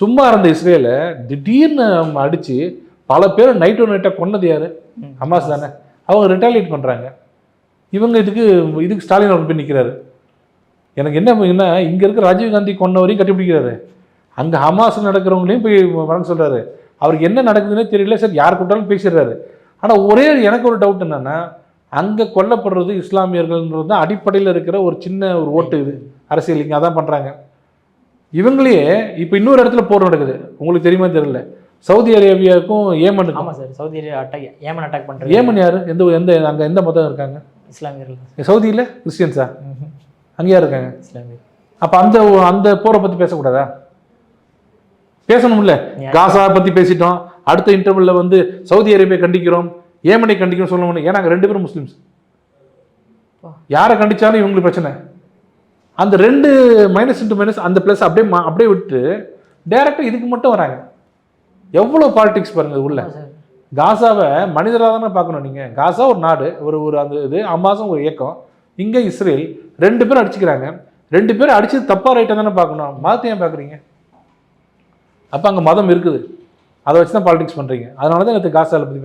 சும்மா இருந்த இஸ்ரேலை திடீர்னு அடித்து பல பேர் நைட் டு நைட்டாக கொன்னது யாரு. ஹமாஸ் தானே. அவங்க ரிட்டாலியேட் பண்ணுறாங்க இவங்க இதுக்கு இதுக்கு ஸ்டாலின் அவர் போய் நிற்கிறாரு எனக்கு என்ன என்ன இங்கே இருக்க ராஜீவ் காந்தி கொன்னவரையும் கட்டிப்பிடிக்கிறாரு அங்கே ஹமாஸ் நடக்கிறவங்களையும் போய் வணங்க சொல்கிறாரு அவருக்கு என்ன நடக்குதுன்னே தெரியல. சார் யார் கூட்டாலும் பேசிடுறாரு. ஆனால் ஒரே எனக்கு ஒரு டவுட் என்னன்னா அங்கே கொல்லப்படுறது இஸ்லாமியர்கள்ன்றது தான் அடிப்படையில் இருக்கிற ஒரு சின்ன ஒரு ஓட்டு இது. அரசியல் இங்கே அதான் பண்ணுறாங்க இவங்களையே இப்போ இன்னொரு இடத்துல போர் நடக்குது. உங்களுக்கு தெரியுமா தெரியல. சவுதி அரேபியாவுக்கும் ஏமனுக்கும். ஆமா sir Saudi Arabia attack Yemen attack பண்றது. ஏமன் யார்? எந்த எந்த அங்கே எந்த மதம் இருக்காங்க? இஸ்லாமியர்கள் சவுதியில்? கிறிஸ்டியன்ஸா. அங்கே யார் இருக்காங்க? இஸ்லாமியர் அப்போ அந்த அந்த போரை பற்றி பேசக்கூடாதா? பேசணும்ல. காசா பற்றி பேசிட்டோம். அடுத்த இன்டர்வலில் வந்து சவுதி அரேபியா கண்டிக்கிறோம். ஏமனை கண்டிக்கிறோம் சொல்ல முடியும் ஏன்னா அங்க ரெண்டு பேரும் முஸ்லிம்ஸ். யாரை கண்டிச்சாலும் இவங்களுக்கு பிரச்சனை. அந்த ரெண்டு மைனஸ் இன்ட்டு மைனஸ் அந்த ப்ளஸ் அப்படியே மா- அப்படியே விட்டு டேரெக்டாக இதுக்கு மட்டும் வராங்க. எவ்வளோ பாலிடிக்ஸ் பாருங்க இது உள்ள. காசாவை மனிதராக தானே பார்க்கணும் நீங்கள் காசா ஒரு நாடு ஒரு ஒரு அந்த இது அம்மாசும் ஒரு இயக்கம். இங்கே இஸ்ரேல் ரெண்டு பேரும் அடிச்சுக்கிறாங்க. ரெண்டு பேரும் அடிச்சது தப்பா ரைட்டாக தானே பார்க்கணும். மதத்தை ஏன் பார்க்குறீங்க? அப்போ அங்கே மதம் இருக்குது. அதை வச்சு தான் பாலிடிக்ஸ் பண்ணுறீங்க அதனால தான் எனக்கு காசாவில் பற்றி